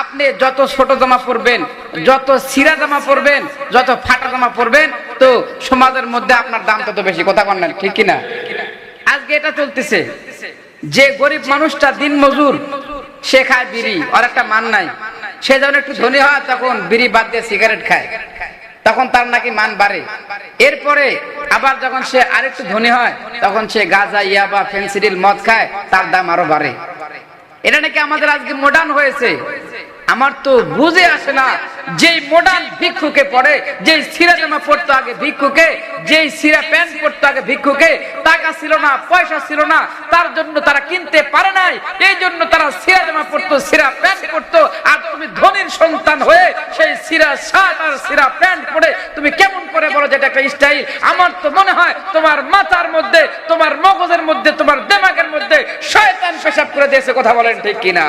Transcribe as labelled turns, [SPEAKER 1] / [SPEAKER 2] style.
[SPEAKER 1] আপনি যত ছোট জামা পরবেন, যত সিরা জামা পরবেন, যত ফাটা জামা পরবেন, তো সমাজের মধ্যে আপনার দাম তত বেশি। কথা কন না, ঠিক কিনা? আজকে এটা চলতেছে। যে গরিব মানুষটা দিন মজুর, সে খায় বিড়ি আর একটা মান নাই। সে যখন একটু ধনী হয়, তখন বিড়ি বাদ দিয়ে সিগারেট খায়। তখন তার নাকি মান বাড়ে। এরপরে আবার যখন সে আরেকটু ধনী হয়, তখন সে গাঁজা, ইয়াবা, ফেন্সিডিল, মদ খায়, তার দাম আরও বাড়ে। এটা নাকি আমাদের আজকে মডার্ন হয়েছে। আমার তো বুঝে আসে না, যেই মডার্ন ভিক্ষুকে পড়ে, যেই সিরা জামা পড়তো আগে ভিক্ষুকে, যেই সিরা প্যান্ট পড়তো আগে ভিক্ষুকে, টাকা ছিল না, পয়সা ছিল না, তার জন্য তারা কিনতে পারে নাই, এই জন্য তারা সিরা জামা পড়তো, সিরা প্যান্ট পড়তো, আর তুমি ধনীর সন্তান হয়ে সেই সিরা শার্ট আর সিরা প্যান্ট পরে তুমি কেমন করে বলো যেটা একটা স্টাইল? আমার তো মনে হয় তোমার মাথার মধ্যে, তোমার মগজের মধ্যে তোমার পেশাব করে দেশে কথা বলেন ঠিক কিনা?